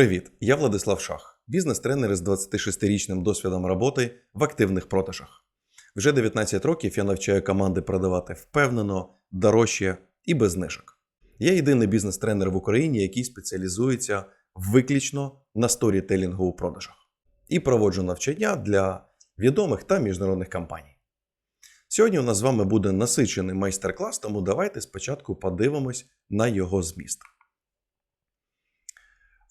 Привіт! Я Владислав Шах, бізнес-тренер із 26-річним досвідом роботи в активних продажах. Вже 19 років я навчаю команди продавати впевнено, дорожче і без знижок. Я єдиний бізнес-тренер в Україні, який спеціалізується виключно на сторітелінгу у продажах і проводжу навчання для відомих та міжнародних компаній. Сьогодні у нас з вами буде насичений майстер-клас, тому давайте спочатку подивимось на його зміст.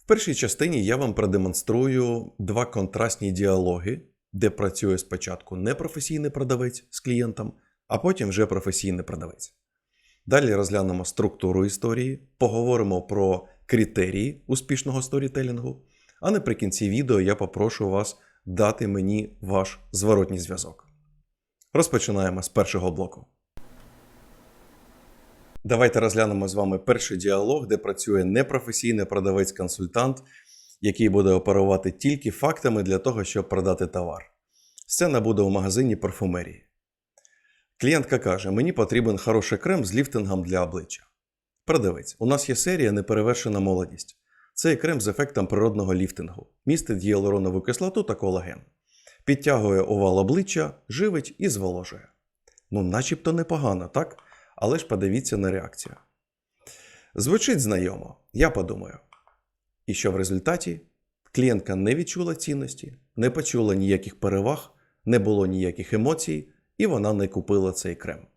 Першій частині я вам продемонструю два контрастні діалоги, де працює спочатку непрофесійний продавець з клієнтом, а потім вже професійний продавець. Далі розглянемо структуру історії, поговоримо про критерії успішного сторітелінгу, а наприкінці відео я попрошу вас дати мені ваш зворотній зв'язок. Розпочинаємо з першого блоку. Давайте розглянемо з вами перший діалог, де працює непрофесійний продавець-консультант, який буде оперувати тільки фактами для того, щоб продати товар. Сцена буде у магазині парфумерії. Клієнтка каже: Мені потрібен хороший крем з ліфтингом для обличчя. Продавець, у нас є серія неперевершена молодість. Цей крем з ефектом природного ліфтингу, містить гіалуронову кислоту та колаген. Підтягує овал обличчя, живить і зволожує. Ну, начебто непогано, так? Але ж подивіться на реакцію. Звучить знайомо, я подумаю. І що в результаті клієнтка не відчула цінності, не почула ніяких переваг, не було ніяких емоцій, і вона не купила цей крем.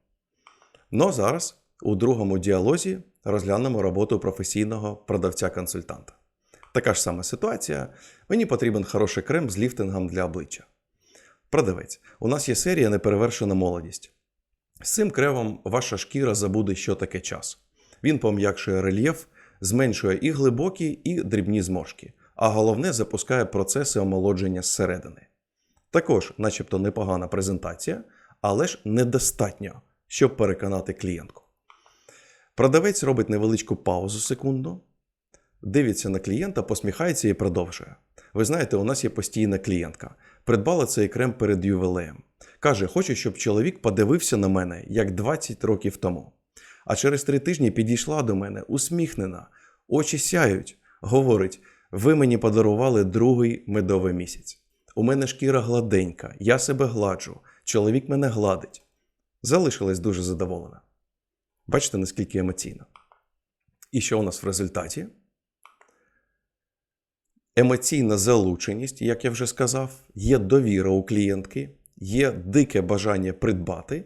Ну зараз у другому діалозі розглянемо роботу професійного продавця-консультанта. Така ж сама ситуація. Мені потрібен хороший крем з ліфтингом для обличчя. Продавець, у нас є серія неперевершена молодість. З цим кремом ваша шкіра забуде, що таке час. Він пом'якшує рельєф, зменшує і глибокі, і дрібні зморшки, а головне запускає процеси омолодження зсередини. Також, начебто, непогана презентація, але ж недостатньо, щоб переконати клієнтку. Продавець робить невеличку паузу секунду, дивиться на клієнта, посміхається і продовжує. Ви знаєте, у нас є постійна клієнтка. Придбала цей крем перед ювілеєм. Каже, хочу, щоб чоловік подивився на мене як 20 років тому. А через три тижні підійшла до мене, усміхнена, очі сяють. Говорить: ви мені подарували другий медовий місяць. У мене шкіра гладенька, я себе гладжу, чоловік мене гладить. Залишилась дуже задоволена. Бачите, наскільки емоційно. І що у нас в результаті? Емоційна залученість, як я вже сказав, є довіра у клієнтки, є дике бажання придбати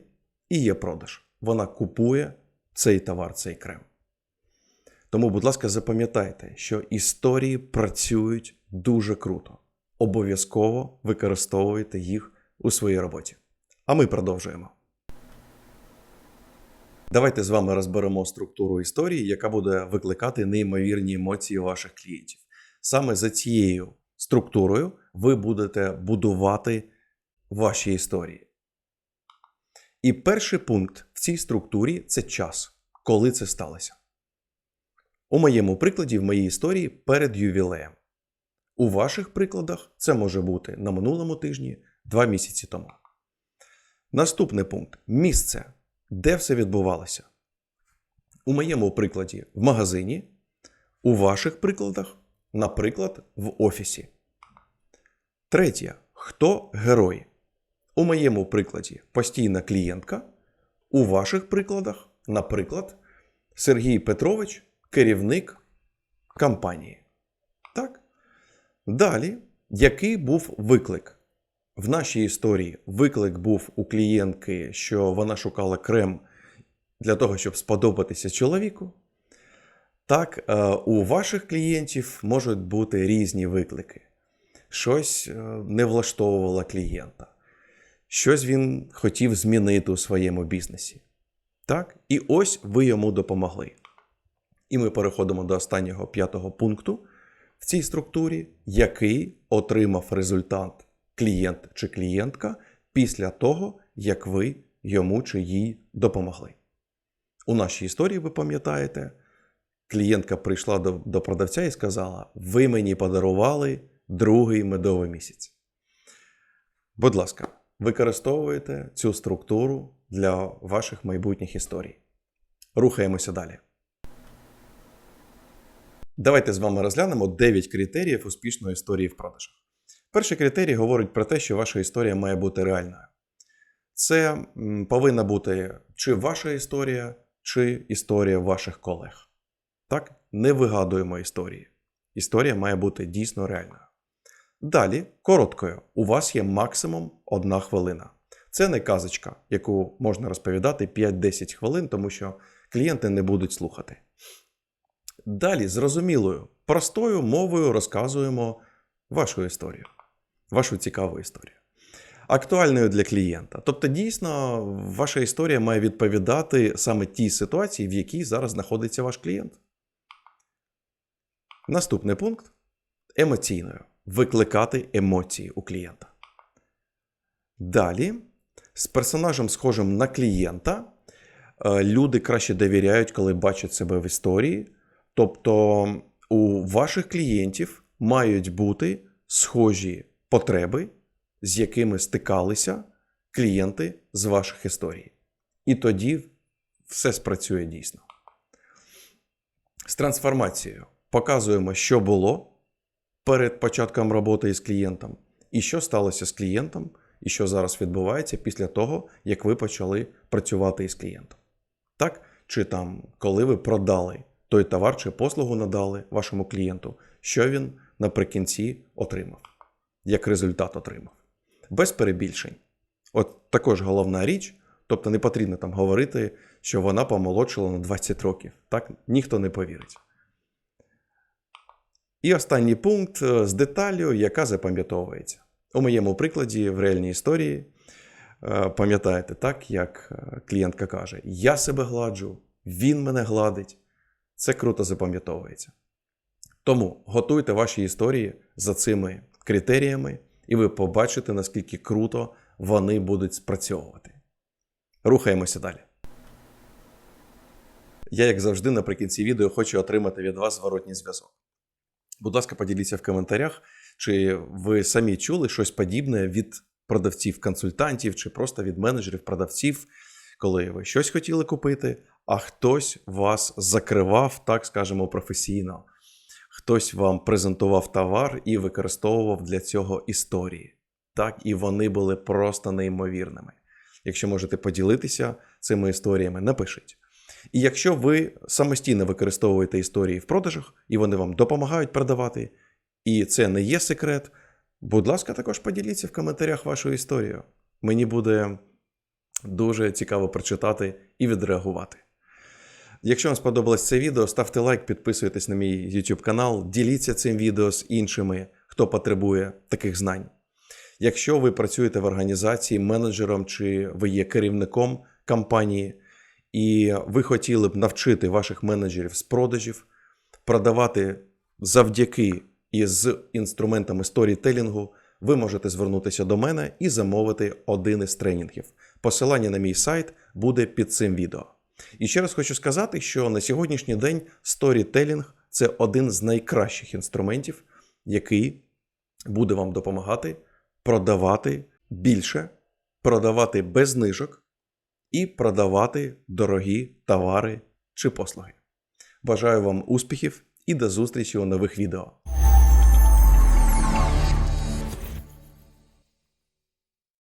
і є продаж. Вона купує цей товар, цей крем. Тому, будь ласка, запам'ятайте, що історії працюють дуже круто. Обов'язково використовуйте їх у своїй роботі. А ми продовжуємо. Давайте з вами розберемо структуру історії, яка буде викликати неймовірні емоції ваших клієнтів. Саме за цією структурою ви будете будувати ваші історії. І перший пункт в цій структурі це час, коли це сталося. У моєму прикладі, в моїй історії перед ювілеєм. У ваших прикладах це може бути на минулому тижні, два місяці тому. Наступний пункт місце, де все відбувалося. У моєму прикладі в магазині, у ваших прикладах, наприклад, в офісі. Третє. Хто герой? У моєму прикладі постійна клієнтка. У ваших прикладах, наприклад, Сергій Петрович, керівник компанії. Так? Далі, який був виклик? В нашій історії виклик був у клієнтки, що вона шукала крем для того, щоб сподобатися чоловіку. Так, е, у ваших клієнтів можуть бути різні виклики. Щось е, не влаштовувало клієнта, щось він хотів змінити у своєму бізнесі. Так? І ось ви йому допомогли. І ми переходимо до останнього п'ятого пункту в цій структурі, який отримав результат клієнт чи клієнтка після того, як ви йому чи їй допомогли. У нашій історії, ви пам'ятаєте, клієнтка прийшла до, до продавця і сказала: Ви мені подарували другий медовий місяць. Будь ласка, використовуйте цю структуру для ваших майбутніх історій. Рухаємося далі. Давайте з вами розглянемо 9 критеріїв успішної історії в продажах. Перший критерій говорить про те, що ваша історія має бути реальною. Це повинна бути чи ваша історія, чи історія ваших колег. Так, не вигадуємо історії. Історія має бути дійсно реальною. Далі, короткою, у вас є максимум одна хвилина. Це не казочка, яку можна розповідати 5-10 хвилин, тому що клієнти не будуть слухати. Далі, зрозумілою, простою мовою розказуємо вашу історію, вашу цікаву історію. Актуальною для клієнта. Тобто, дійсно, ваша історія має відповідати саме тій ситуації, в якій зараз знаходиться ваш клієнт. Наступний пункт емоційною. Викликати емоції у клієнта. Далі, з персонажем, схожим на клієнта, е, люди краще довіряють, коли бачать себе в історії. Тобто, у ваших клієнтів мають бути схожі потреби, з якими стикалися клієнти з ваших історій. І тоді все спрацює дійсно. З трансформацією показуємо, що було перед початком роботи із клієнтом, і що сталося з клієнтом, і що зараз відбувається після того, як ви почали працювати із клієнтом. Так? Чи там, коли ви продали той товар чи послугу надали вашому клієнту, що він наприкінці отримав, як результат отримав. Без перебільшень. От також головна річ, тобто не потрібно там говорити, що вона помолодшила на 20 років. Так ніхто не повірить. І останній пункт е, з деталлю, яка запам'ятовується. У моєму прикладі в реальній історії е, пам'ятаєте так, як е, клієнтка каже: Я себе гладжу, він мене гладить. Це круто запам'ятовується. Тому готуйте ваші історії за цими критеріями, і ви побачите, наскільки круто вони будуть спрацьовувати. Рухаємося далі. Я, як завжди, наприкінці відео хочу отримати від вас зворотній зв'язок. Будь ласка, поділіться в коментарях, чи ви самі чули щось подібне від продавців-консультантів, чи просто від менеджерів-продавців, коли ви щось хотіли купити, а хтось вас закривав, так скажемо, професійно. Хтось вам презентував товар і використовував для цього історії. Так, і вони були просто неймовірними. Якщо можете поділитися цими історіями, напишіть. І якщо ви самостійно використовуєте історії в продажах, і вони вам допомагають продавати, і це не є секрет, будь ласка, також поділіться в коментарях вашу історію. Мені буде дуже цікаво прочитати і відреагувати. Якщо вам сподобалось це відео, ставте лайк, підписуйтесь на мій YouTube канал, діліться цим відео з іншими, хто потребує таких знань. Якщо ви працюєте в організації менеджером чи ви є керівником компанії, і ви хотіли б навчити ваших менеджерів з продажів продавати завдяки і з інструментами сторітелінгу, ви можете звернутися до мене і замовити один із тренінгів. Посилання на мій сайт буде під цим відео. І ще раз хочу сказати, що на сьогоднішній день сторітелінг це один з найкращих інструментів, який буде вам допомагати продавати більше, продавати без знижок і продавати дорогі товари чи послуги. Бажаю вам успіхів і до зустрічі у нових відео.